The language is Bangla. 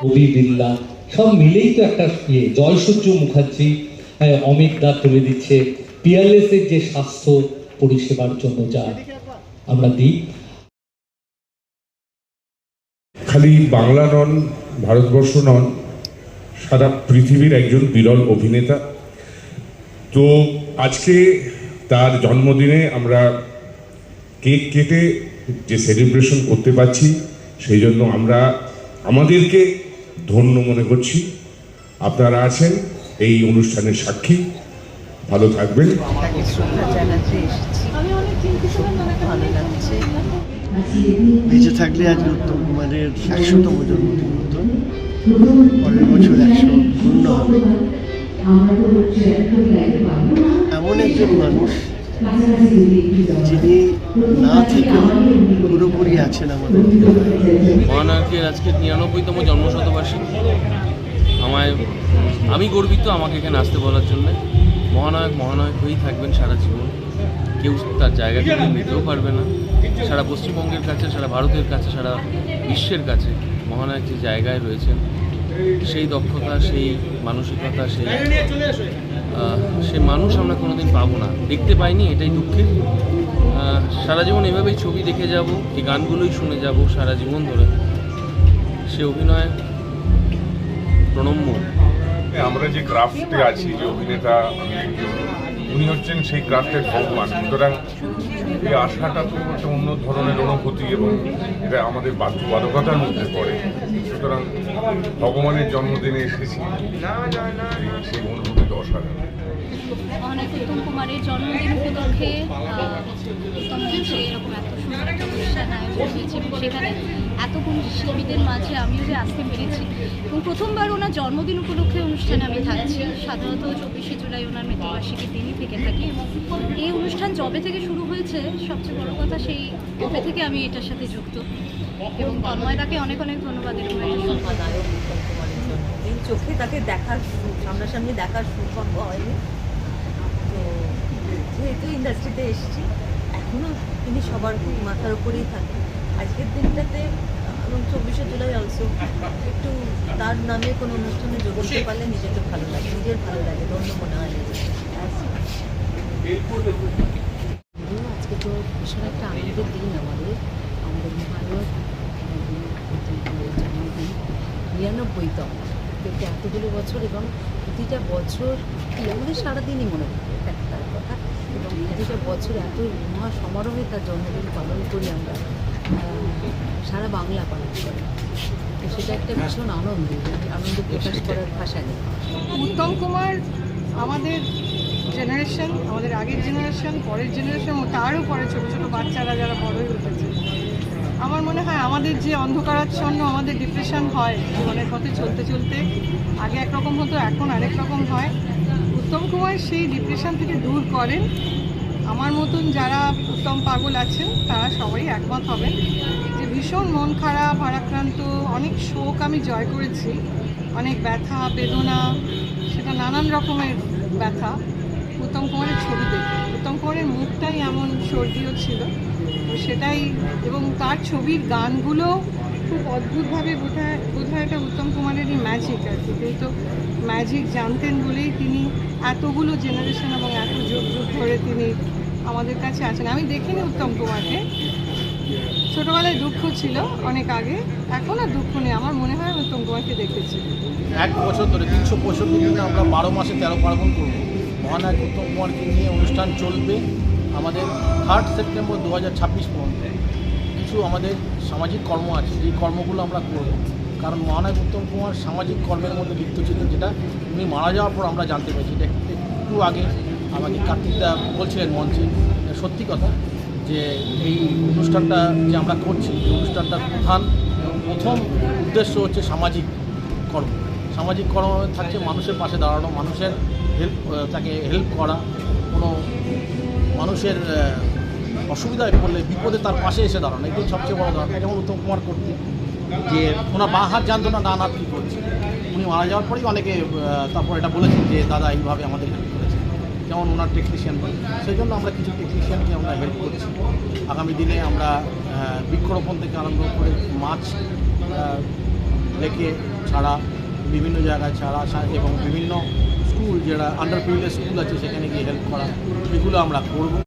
রবি বিল্লা সব মিলেই তো একটা ইয়ে জয়সূর্য মুখার্জি হ্যাঁ, অমিত দা তুলে দিচ্ছে। পিয়ারলেস এর যে স্বাস্থ্য পরিষেবার জন্য যা আমরা দিই। খালি বাংলা নন ভারতবর্ষ নন সারা পৃথিবীর একজন বিরল অভিনেতা। তো আজকে তার জন্মদিনে আমরা কেক কেটে যে সেলিব্রেশন করতে পারছি সেই জন্য আমরা আমাদেরকে ধন্য মনে করছি। আপনারা আছেন, এই অনুষ্ঠানের সাক্ষী। ভালো থাকবেন। বেঁচে থাকলে আজকে উত্তম কুমারের একশোতম জন্মদিন হতো পরের বছর একশো পূর্ণ হবে। এমন একজন মানুষ যিনি না থেকেও পুরোপুরি আছেন আমাদের মহানায়কের আজকে নিরানব্বইতম জন্মশতবার্ষিকী। আমায় আমি গর্বিত আমাকে এখানে আসতে বলার জন্য। মহানায়ক মহানায়ক হয়েই থাকবেন সারা জীবন। কেউ তার জায়গা থেকে নিতেও পারবে না। সারা পশ্চিমবঙ্গের কাছে, সারা ভারতের কাছে, সারা বিশ্বের কাছে মহানায়ক যে জায়গায় রয়েছেন, সেই দক্ষতা, সেই মানসিকতা, সেই সে মানুষ আমরা কোনোদিন পাবো না। দেখতে পাইনি, এটাই দুঃখের। সারা জীবন এভাবেই ছবি দেখে যাব এই গানগুলোই শুনে যাব সারা জীবন ধরে। সে অভিনয় প্রণম্য আমরা যে ক্রাফটে আছি, যে অভিনেতা উনি হচ্ছেন সেই ক্রাফটের ভগবান। সুতরাং এই আশাটা তো একটা অন্য ধরনের অনুভূতি এবং এটা আমাদের বাধ্যবাধকতার মধ্যে পড়ে। সুতরাং ভগবানের জন্মদিনে এসেছি। সেই- অনুভূতিটা অসাধারণ। অনেক উত্তম কুমারের জন্মদিন উপলক্ষে উত্তম এরকম এত সুন্দর একটা অনুষ্ঠান আয়োজন হয়েছে এবং সেখানে এতগুলো শিল্পীদের মাঝে আমিও যে আসতে পেরেছি। এবং প্রথমবার ওনার জন্মদিন উপলক্ষে অনুষ্ঠানে আমি থাকছি। সাধারণত চব্বিশে জুলাই ওনার মৃত্যুবার্ষিকীর দিনই থেকে থাকি। এবং এই অনুষ্ঠান যবে থেকে শুরু হয়েছে, সবচেয়ে বড় কথা সেই কবে থেকে আমি এটার সাথে যুক্ত। এবং তন্ময়দাকে অনেক অনেক ধন্যবাদ এরকম একটা চোখে তাকে দেখার সামনাসামনি দেখার সুসম্ভ হয়নি। যেহেতু ইন্ডাস্ট্রিতে এসেছি এখনও তিনি সবার মাথার উপরেই থাকেন। আজকের দিনটাতে এবং চব্বিশে জুলাই অলসো একটু তার নামে কোনো অনুষ্ঠানে যোগ দিতে পারলে নিজেকে ভালো লাগে নিজের ভালো লাগে ধন্য মনে হয় আজকে তো ভীষণ একটা আনন্দের দিন আমাদের আমাদের জন্মদিন নিরানব্বইতম কিন্তু এতগুলো বছর এবং প্রতিটা বছর আমাদের সারাদিনই মনে হয় কথা এবং প্রতিটা বছর এত মহা সমারোহে তার জন্মদিন পালন করি আমরা সারা বাংলা পালন করি। তো সেটা একটা ভীষণ আনন্দ আনন্দ প্রকাশ করার ভাষা নেই। উত্তম কুমার আমাদের জেনারেশন আমাদের আগের জেনারেশন পরের জেনারেশন তারও পরে ছোটো ছোটো বাচ্চারা যারা বড় হয়ে উঠেছে। আমার মনে হয় আমাদের যে অন্ধকারাচ্ছন্ন, আমাদের ডিপ্রেশন হয় জীবনের পথে চলতে চলতে, আগে একরকম হতো, এখন আরেক রকম হয়। উত্তম কুমার সেই ডিপ্রেশন থেকে দূর করেন। আমার মতন যারা উত্তম পাগল আছেন, তারা সবাই একমত হবেন যে ভীষণ মন খারাপ, ভারাক্রান্ত, অনেক শোক আমি জয় করেছি। অনেক ব্যথা, বেদনা, সেটা নানান রকমের ব্যথা উত্তম কুমারের ছবি দেখে উত্তম কুমারের মুখটাই এমন সর্দিও ছিল। সেটাই এবং তার ছবির গানগুলো খুব অদ্ভুতভাবে বোধহয় বোধহয় এটা উত্তম কুমারেরই ম্যাজিক আর কি। তিনি তো ম্যাজিক জানতেন বলেই তিনি এতগুলো জেনারেশন এবং এত যুগ যুগ ধরে তিনি আমাদের কাছে আছেন। আমি দেখিনি উত্তম কুমারকে। ছোটোবেলায় দুঃখ ছিল অনেক আগে, এখন আর দুঃখ নেই। আমার মনে হয় উত্তম কুমারকে দেখেছি। এক বছর ধরে, তিনশো পঁয়ষট্টি দিনে আমরা বারো মাসে তেরো পার্বণ করব। মহানায়ক উত্তম কুমারকে নিয়ে অনুষ্ঠান চলবে। আমাদের থার্ড সেপ্টেম্বর দু হাজার ছাব্বিশ পর্যন্ত। কিছু আমাদের সামাজিক কর্ম আছে, এই কর্মগুলো আমরা করব। কারণ মহানায়ক উত্তম কুমার সামাজিক কর্মের মধ্যে লিপ্ত ছিলেন, যেটা উনি মারা যাওয়ার পর আমরা জানতে পেরেছি। এটা একটু আগে আমাকে কার্তিকদা বলছিলেন মঞ্চে সত্যি কথা যে এই অনুষ্ঠানটা যে আমরা করছি, এই অনুষ্ঠানটার প্রধান প্রথম উদ্দেশ্য হচ্ছে সামাজিক কর্ম। সামাজিক কর্ম থাকছে মানুষের পাশে দাঁড়ানো, মানুষের হেল্প তাকে হেল্প করা। কোনো মানুষের অসুবিধায় পড়লে বিপদে তার পাশে এসে দাঁড়ানো। এটাই সবচেয়ে বড় দরকার যেমন উত্তম কুমার করতেন যে ওনার বাঁ হাত জানতো না, ডান হাত কী করছে। উনি মারা যাওয়ার পরেই অনেকে তারপর এটা বলেছেন যে, দাদা, এইভাবে আমাদের হেল্প করেছে। যেমন ওনার টেকনিশিয়ান বলে সেই জন্য আমরা কিছু টেকনিশিয়ানকে আমরা হেল্প করছি। আগামী দিনে আমরা বৃক্ষরোপণ থেকে আরম্ভ করে মাছ লেকে ছাড়া, বিভিন্ন জায়গায় ছাড়া এবং বিভিন্ন স্কুল যারা আন্ডার প্রিভিলেজ স্কুল আছে সেখানে গিয়ে হেল্প করা এগুলো আমরা করব।